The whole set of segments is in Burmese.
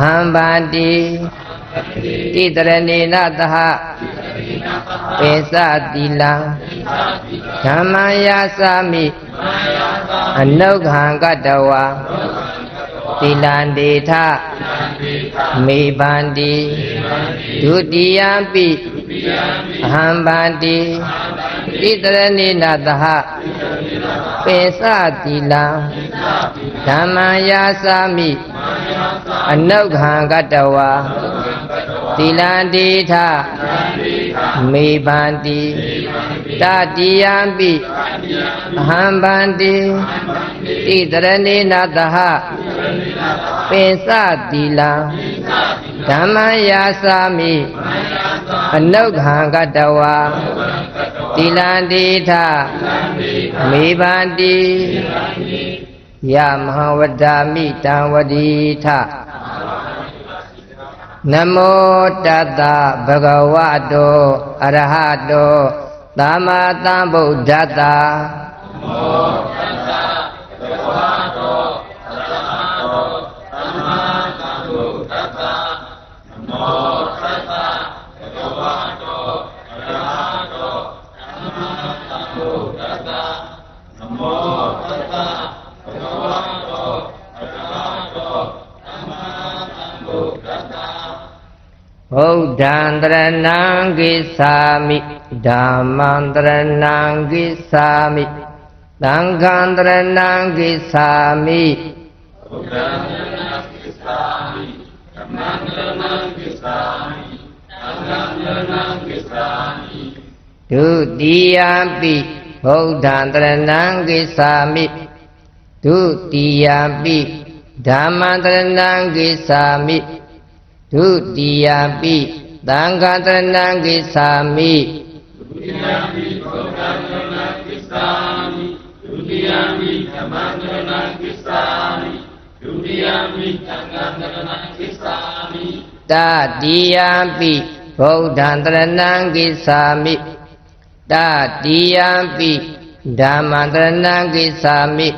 ဟံပါတိတိတရဏေနသဟပေသတိလံဓမ္မယာစာမိအနုဂံကတဝါသီလံဒေထမေပန္တိဒုတိယပိအဟံပါတိတိတရဏေနသဟ ပေသတိလံဓမ္မယာစာမိအနုဂံကတဝါသီလံဒေထမေပန္တိတတိယံပိအဟံဗန္တိတိတရဏေနသဟပိစတိလံဓမ္မယာစာမိအနုဂံကတဝါသီလံဒေထမေပန္တိယမဟာဝဒာမိတံဝတိထနမောတတ္တဗဂဝတောအရဟတောသမ္မာသမ္ဗုဒ္ဓတ္တ ဗုဒ္ဓံတရဏံကိသာမိဓမ္မံတရဏံကိသာမိသံဃံတရဏံကိသာမိဒုတိယပိဗုဒ္ဓံတရဏံကိသာမိဒုတိယပိဓမ္မံတရဏံကိသာမိ ဒုတိယပိသံဃာတရဏံကိသာမိတတိယပိဗုဒ္ဓံတရဏံကိသာမိတတိယပိဓမ္မံတရဏံကိသာမိတတိယပိသံဃာတရဏံကိသာမိသာရိယာမိဗုဒ္ဓံတရဏံကိသာမိသာရိယာမိဓမ္မံတရဏံကိသာမိ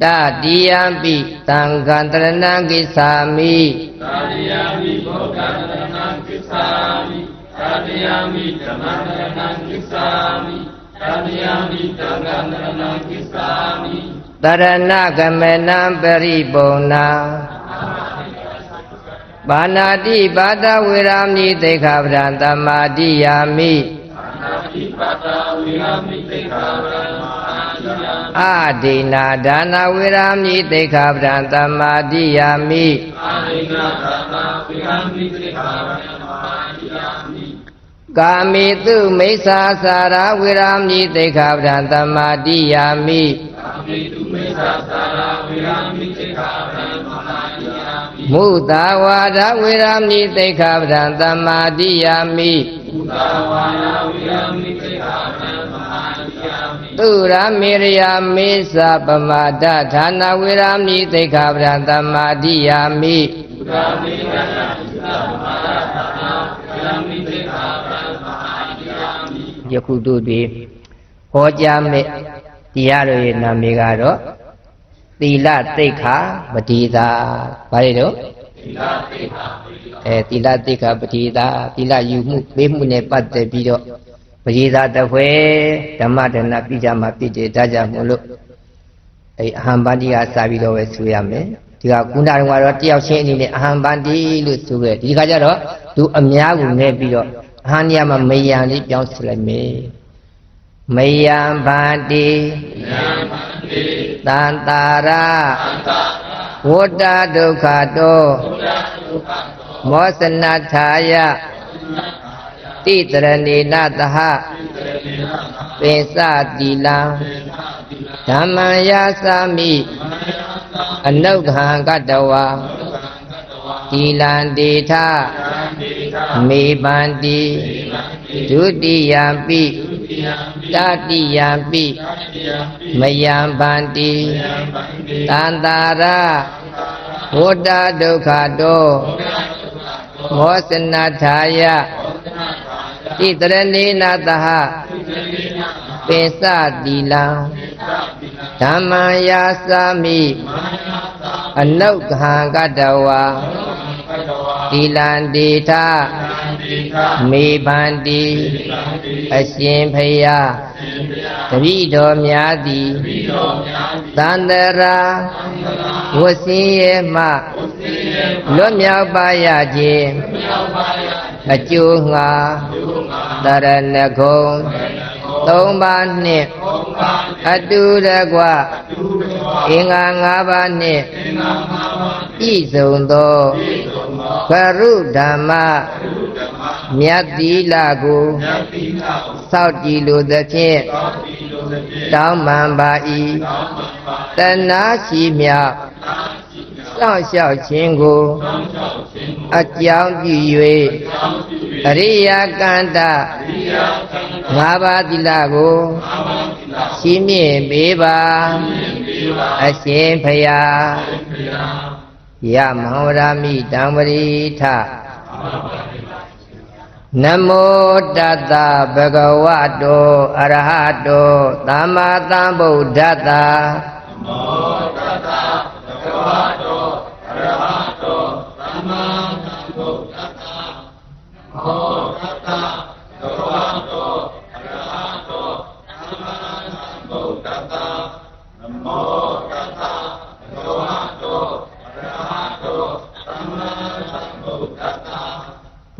သာရိယာမိသံဃံတရဏံကိသာမိတရဏကမေနံပရိပုံနာဘာနာတိဘာတဝေရာမိသိခာပဒံတမ္မာတိယာမိနာတိပတ္တဝိရမိသိက္ခာပဒံမာတိယံ အာဒိနာဒါနာဝေရာမိသိခာပဒံတမ္မာတိယာမိအာရိဏသာနာဝိရမိသိက္ခာပဒံမာတိယံကာမေတုမိစ္ဆာစာရဝေရာမိသိခာပဒံတမ္မာတိယာမိကာမိတုမေသာသာရဝိရမိသိက္ခာပဒံမာတိယံမုသာဝါဒဝေရာမိသိခာပဒံတမ္မာတိယာမိ ဘုရားဝါယဝိရမိသိက္ခာပဒံမာတိယံသူရမေရယာမေသပမာဒဌာနဝေရာမိသိခာပဒံတမ္မာတိယာမိဘုရားမေတ္တာသုတ္တမဟာသာနာဝိရမိသိက္ခာပဒံမာတိယံယခုတို့တွေဟောကြားမဲ့တရားတော်ရဲ့နာမည်ကတော့သီလတိတ်ခာပတိသာဘာလဲတော့ အဲသီလတိတ်ခာပတိသာသီလယူမှုပေးမှုနဲ့ပတ်သက်ပြီးတော့ပတိသာတစ်ဖွဲဓမ္မဒနာပြကြမှာပြည့်တယ်ဒါကြောင့်မို့လို့အဲအဟံပန္တိကစာပြီးတော့ပဲဆိုရမယ်ဒီကကုဏတော်ကတော့တယောက်ချင်းအနေနဲ့အဟံပန္တိလို့ဆိုရဲဒီခါကျတော့သူအများကိုနဲ့ပြီးတော့အဟံနေရာမှာမယံလေးပြောင်းစလိုက်မယ်မယံဗန္တိတန်တာရ ဝတ္တဒုက္ခတောမောစနထာယတိတရဏေနသဟပိစတိလံဓမ္မံယာစာမိအနုဂံကတဝါ တိလံဒေထမေပန္တိဒုတိယံပိတတိယံပိမယံဗန္တိတန္တာရဝတ္တဒုက္ခတောမောစနထာယတိတရဏေနသဟပင်စတိလံဓမ္မယာစာမိ အနုက္ခံကတဝါတိလံဒေထမေဘန္တိအရှင်ဖယားတပိတော်များသည်သန္တရာဝဆင်းရဲမှလွတ်မြောက်ပါရခြင်းအကျိုးငါတရဏဂုံ သုံးပါးနှင့်အတူတကွအင်္ဂါ၅ပါးနှင့်ပြည့်စုံသောကရုဓမ္မမြတ်သီလကိုစောင့်ကြည်လိုသဖြင့်တောင်းပန်ပါ၏တဏှာရှိမြောက်စောင့်ရှောက်ခြင်းကိုအကြောင်းပြု၍အရိယာကန္တ ငါးပါးသီလကိုရှိမြင့်ပေးပါအရှင်ဖယားယမဟောရမိတံပရိထနမောတတ္တဗဂဝတောအရဟတောသမ္မာသမ္ဗုဒ္ဓတ္တဗု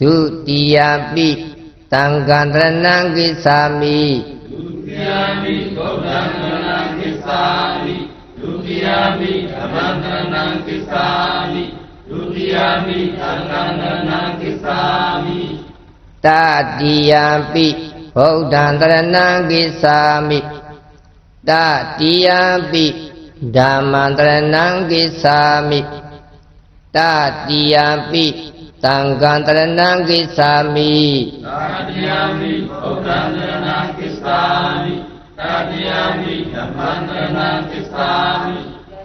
ဒုတိယံပိသံဃံတရဏံကိသာမိဒုတိယမိဘုရားတရဏံကိစ္ဆာမိဒုတိယမိဓမ္မတရဏံကိစ္ဆာမိဒုတိယမိသံဃာတရဏံကိစ္ဆာမိတတိယံပိဗုဒ္ဓံတရဏံကိသာမိတတိယံပိဓမ္မံတရဏံကိသာမိတတိယံပိ သံဃံတရဏံကိသာမိသာတိယမိဘုရားတရဏံကိစ္ဆာမိသာတိယမိဓမ္မတရဏံကိစ္ဆာမိ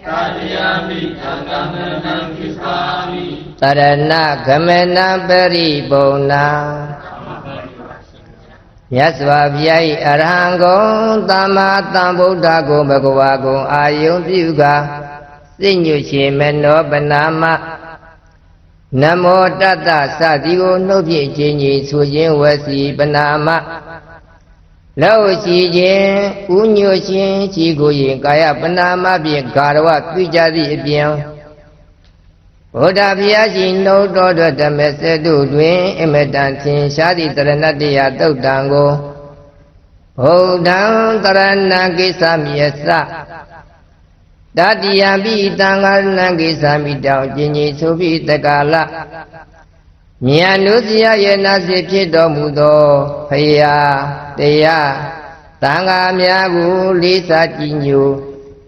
သာတိယမိသံဃာတရဏံကိစ္ဆာမိတရဏဂမနံပရိပုံနာမြတ်စွာဘုရား၏အရဟံဂုံသမ္မာသမ္ဗုဒ္ဓဂုံဘဂဝါဂုံအာယုံပြုကာသိညွရှင်မနောပနာမ နမောတတ္တစသည်ကိုနှုတ်ဖြင့်ခြင်းကြီးဆိုခြင်းဝစီပနာမလောရှိခြင်းဥညွရှင်ရှိကိုရင်ကာယပနာမဖြင့်ဂါရဝပြုကြသည့်အပြင်ဘုရားဘုရားရှင်နှုတ်တော်တော်ဓမ္မစတုတွင်အမတန်ထင်ရှားသည့်တရဏတရားတုတ်တံကိုဘုဒ္ဓံတရဏကိစ္စမြတ်စ တတိယပိတံဃာဏကိစ္စမိတောင်ကျင်ကြီးဆိုပြီးတက္ကလမြတ်နုစရရဲ့နာစီဖြစ်တော်မူသောဖရာတရားတန်ဃာများကိုလေးစားကြည်ညို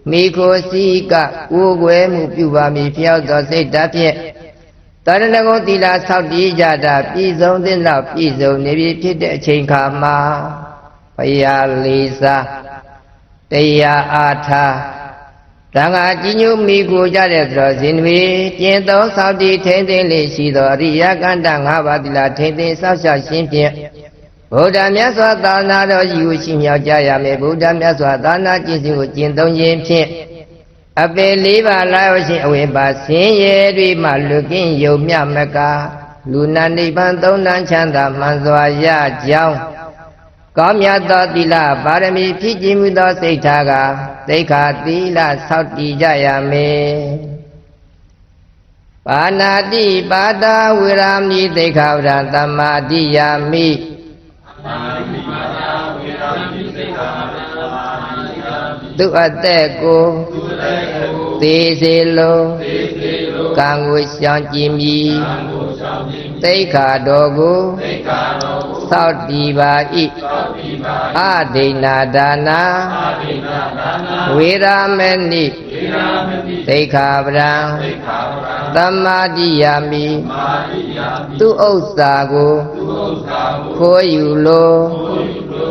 မိခိုစီကကိုယ်ွယ်မှုပြုပါမည်ဖျောက်သောစိတ်ဓာတ်ဖြင့်တရဏဂုံသီလဆောက်တည်ကြတာပြည်စုံသင့်တော့ပြည်စုံနေပြီဖြစ်တဲ့အချိန်ခါမှာဖရာလေးစားတရားအားထား တန်ခါကြီးညိုမိကိုကြတဲ့ဆိုတော့ဇင်တွေကျင့်သောဆောက်တည်ထိမ့်သိမ့်လေးရှိသောအရိယကန္တ၅ပါးသီလထိမ့်သိမ့်ဆောက်ရှောက်ခြင်းဖြင့်ဗုဒ္ဓမြတ်စွာသာနာတော်ကြီးကိုရှိမြောက်ကြရမယ်ဗုဒ္ဓမြတ်စွာသာနာကျင့်စဉ်ကိုကျင့်သုံးခြင်းဖြင့်အပေလေးပါးလာရောက်ခြင်းအဝိပါဆင်းရဲတွေမှလွတ်ကင်းယုံမြမကလူနာနိဗ္ဗာန်သုံးတန်းချမ်းသာမှန်စွာရကြောင်း ကောင်းမြတ်သောသီလပါရမီဖြစ်ခြင်းမူသောစိတ်ထားကသိက္ခာသီလဆောက်တည်ကြရမယ်ပါဏာတိပါဒဝေရာမိသိက္ခာဝရသမ္မာတိယာမိသာတိမာသာဝေရမိစိတ်သာသာမိယာမိသူအသက်ကို သူလည်းကိုသေစေလိုသေစေလိုကံကိုရှောင်ကြည်မည်ံကိုရှောင်ခြင်းသိက္ခာတော်ကိုသိက္ခာတော်ကိုသောက်တည်ပါ၏သောက်ပြီးပါအဒိဏဒါနာအာရိဏဒါနာဝေရာမဏိဝေရာမတိသိက္ခာပဒံသိက္ခာပရံသမ္မာတိယမိမာရိယာမိသူဥစ္စာကိုသူဥစ္စာကိုခိုးယူလို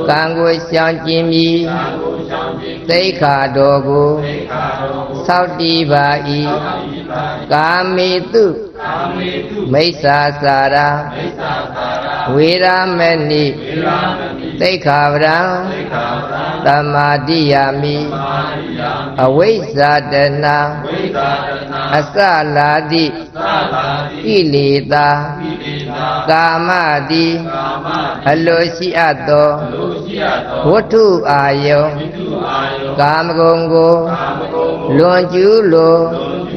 ကိုယ်ယူလို့ကံကိုရှောင်ကျင်ပြီးသာကိုရှောင်ခြင်းသိက္ခာတော်ကိုသိက္ခာတော်ကိုသောက်တည်ပါ၏သောက်ပြီးပါကာမေတုကာ မေတုမိစ္ဆာစာရာမိစ္ဆာသာရဝေရာမဏိဝေရာမတိသိက္ခာပဒံသိက္ခာပရံသမ္မာတိယမိမာရိယာမိအဝိဇ္ဇာတနာဝိသာဒနာအစလာတိသာလာတိကိလေသာပိလေသာကာမတိကာမအလိုရှိအပ်သောလိုရှိရသောဝတ္ထုအာယုံဝိတုအာယောကာမဂုဏ်ကိုကာမဂုဏ်ကိုလွန်ကျူးလိုလွန်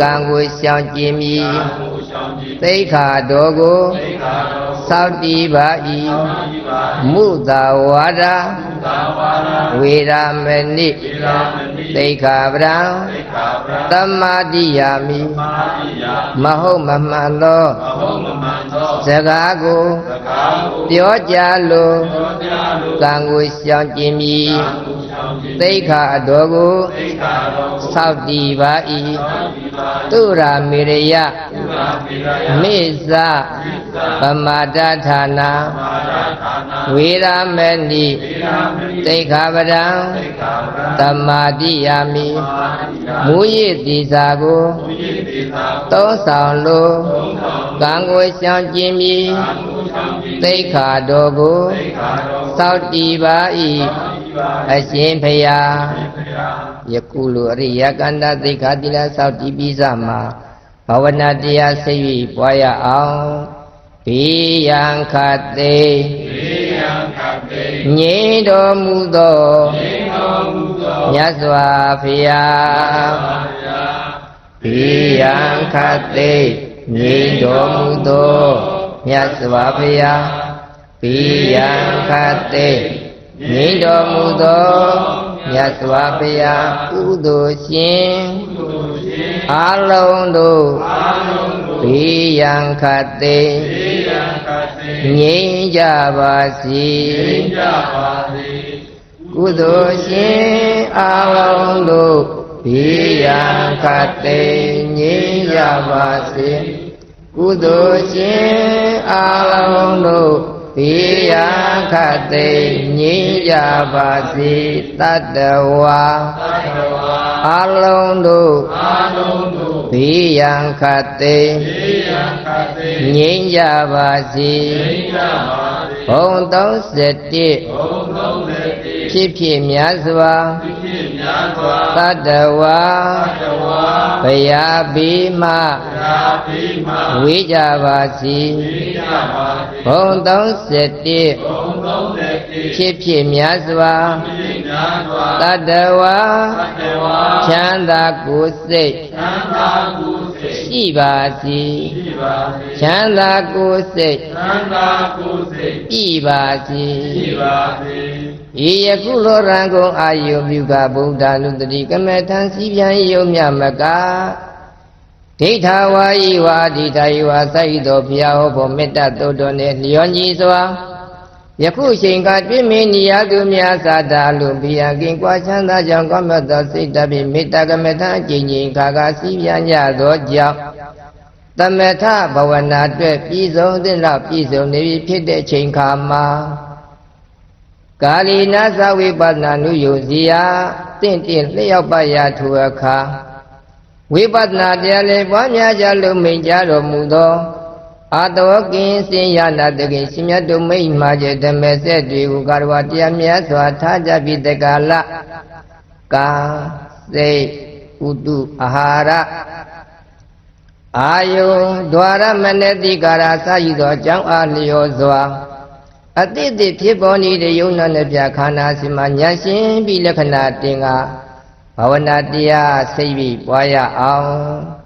ကျူးလိုကံကိုရှောင်ကျင်ပြီးကာကိုရှောင်ခြင်းသိက္ခာတော်ကိုသိက္ခာတော်ကိုသောက်တည်ပါ၏သောက်ပြီးပါမုသာဝါဒသာဝါရဝေရာမဏိဝေရာမတိသိက္ခာပဒံသိက္ခာပရံသမ္မာတိယမိမာရိယာမဟုတ်မမှန်သောမဟုတ်မမှန်သောစကားကိုစကားကိုပြောကြလိုပြောကြလိုကံကိုရှောင်ကျင်ပြီးကာကိုရှောင်ခြင်း သိက္ခာတော်ကိုသိက္ခာတော်ကိုသောက်တည်ပါ၏သောက်ပြီးပါသူရာမေရယသုရာပိရယမိစ္ဆာမိစ္ဆာပမာဒဌာနာမာရဌာနာဝေရာမဏိဝေရာမတိသိက္ခာပဒံသိက္ခာပရံသမ္မာတိယမိမာရိယာမူရည်တိစာကိုဘုရားဒေသာသုံးဆောင်လိုသုံးဆောင်ကံကိုရှောင်ကျင်ပြီးကာကိုရှောင်ခြင်းသိက္ခာတော်ကိုသိက္ခာတော်ကိုသောက်တည်ပါ၏ပြီးပါ အရှင်ဖယားဘုရားယခုလိုအရိယကန္တသိက္ခာတိလသောက်တည်ပြီးစမှာဘာဝနာတရားစိတ်၍ပွားရအောင်ဘိယံခတ်သိေယံခတ်တေငြိမ်းတော်မူသောသေတော်မူသောမြတ်စွာဘုရားဘုရားဘိယံခတ်သိငြိမ်းတော်မူသောမြတ်စွာဘုရားဘိယံခတ်သိငြိ မ်းတော်မူသောမြတ်စွာဘုရားကုသိုလ်ရှင်ကုသိုလ်ရှင်အလုံးတို့အာလုံးတို့ဘိယံခတ်သိသေယံခတ်တေငြိမ်းကြပါစေသိကြပါစေကုသိုလ်ရှင်အလုံးတို့ဘိယံခတ်သိငြိမ်းကြပါစေကုသိုလ်ရှင်အလုံးတို့ ဘိယံခတ်သိငြိမ်းကြပါစေတတ္တဝါသတ္တဝါအလုံးတို့အာလုံးတို့ဘိယံခတ်သိသေယံခတ်တေငြိမ်းကြပါစေသိကြပါစေ ဘုံ31ဘုံသုံးတဲ့တိဖြစ်ဖြစ်များစွာဖြစ်ဖြစ်များစွာတတ္တဝါသတ္တဝါဘယာဘိမရာပိမဝေကြပါစေသိကြပါစေဘုံ31ဘုံသုံးတဲ့တိဖြစ်ဖြစ်များစွာဖြစ်များစွာတတ္တဝါသတ္တဝါချမ်းသာကိုယ်စိတ်သံသာကုစိတ် ရှိပါစေရှိပါစေချမ်းသာကိုယ်စိတ်သံသာကုစိတ်ပြပါစေရှိပါစေဤယခုလောရံကုန်အာယုပြုကဗုဒ္ဓ ानु တတိကမထံစီပြန်ယုံမြမကဒိဋ္ဌဝါယီဝါဒိဋ္ဌယဝါစိုက်တော်ဘုရားဟောဖို့မေတ္တာတိုးတော်နဲ့လျောညီစွာ ယခုချိန်ကပြည့်မင်းနိယသူများသာတာလူဘိယကင်ကွာချမ်းသာကြောင့်ကောင်းမြတ်သောစိတ်တပိမေတ္တာကမထံအကျဉ်းချင်းခါခါစီပြန်ကြသောကြောင့်သမထဘဝနာအတွက်ပြည်စုံသင့်တော့ပြည်စုံနေပြီဖြစ်တဲ့ချိန်ခါမှာကာလီနာသဝိပဿနာနုယုစီယတင့်တင့်လျှောက်ပါရထူအခါဝိပဿနာတရားလေးပွားများကြလို့မိန်ကြတော်မူသော အာတောကင်းစင်ရနာတကင်ရှင်မြတ်တို့မိတ်မှာကျဓမ္မဆက်တွေကိုကာရဝတရားမြတ်စွာထားကြပြီးတက္ကလကာစိတ်ဥတုအာဟာရအာယုံဒွါရမနတိကာရစယူသောအကြောင်းအားလျော်စွာအတိတ်တိဖြစ်ပေါ်နေတဲ့ယုံနာနဲ့ပြခန္ဓာစီမှာညာရှင်ပြီးလက္ခဏာတင်ကဘာဝနာတရားစိတ်ပြီးပွားရအောင်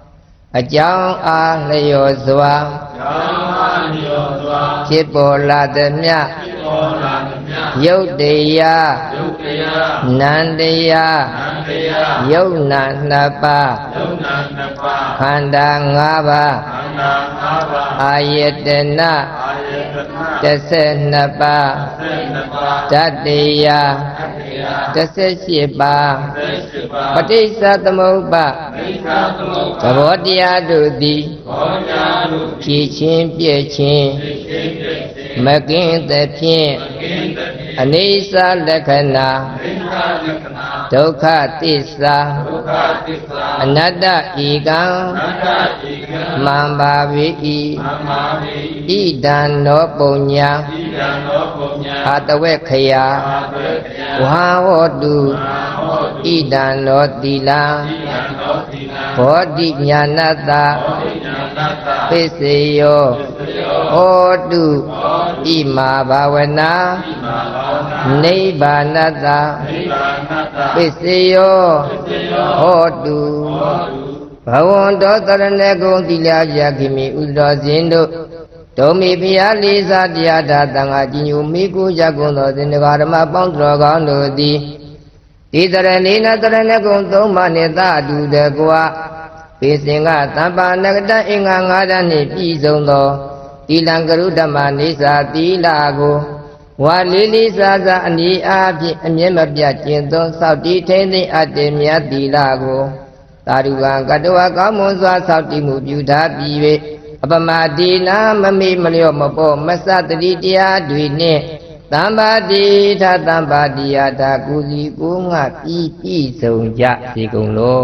အကြောင်းအားလျော်စွာဓမ္မညောစွာဖြစ်ပေါ်လာသည်မြဖြစ် ပေါ်လာသမျှယုတ်တရားယုတ်တရားနန္တရားနန္တရားယုတ်နာနှစ်ပါးယုတ်နာနှစ်ပါးခန္ဓာ၅ပါးခန္ဓာ၅ပါးအာယတနအာယတနာ12ပါးဆက်နှစ်ပါးဓာတ်တရားသတ္တရား18ပါးသက်ရှိပါပဋိစ္စသမုပ္ပါမိစ္ဆာသမုပ္သပါဘောတရားတို့သည်ဘောဓာလုဖြည့်ချင်းပြည့်ချင်းသိသိသိသိ မကင်းသဖြင့်ကင်းတည်းအနိစ္စလက္ခဏာသင်္ခါလက္ခဏာ ဒုက္ခသစ္စာဒုက္ခသစ္စာအနတ္တဤကံအတ္တဧကံမှန်ပါပေမမမိ၏ဣဒံနောပုံညာဣဒံသောပုညံအာတဝက်ခယာအာသဝေခယဝဟဟောတုအာဟောတိဣဒံနောသီလံဣဒံသောသီလံဘောဓိညာဏတ္တဘောဓိညာတတ္တပစ္စယောသယောဟောတုဣမာဘာဝနာဣမာလောနာနိဗ္ဗာနတ္တနိဗ္ဗာနတ္တပစ္စယောသယောဟောတုဟောတုဘဝန္တောတရဏဂုံသီလပြခိမိဥဒ္ဒောဇင်းတို့ဒုံမီဖျားလေးစားတရားဓာတန်ဃာကြီးညိုမိကိုကြကုန်သောသင်္ဃာဓမ္မပေါင်းတော်ကောင်းတို့သည်ဒီတရဏိနတရဏဂုံသုံးပါးနှင့်သာအတူတကွာပေစင်ကတမ္ပါနဂတအင်္ဂါ၅ဓာတ်နှင့်ပြည့်စုံသောသီလံကရုဓမ္မနေစာသီလကို ဝါလေးလေးစားစားအနည်းအားဖြင့်အမြဲမပြတ်ကျင့်သုံးစောင့်တည်ထိန်းသိမ်းအပ်တဲ့မြတ်သီလကိုသာဓုကံကတဝကောင်းမွန်စွာဆောက်တည်မှုပြုထားပြီး၍အပမတိနာမမေ့မလျော့မပေါ့မဆတတိတရားတွေနှင့်တမ္ပါတိထတမ္ပါတိယတာကုစီကိုငါပြီးပြည့်စုံကြစေကုန်လော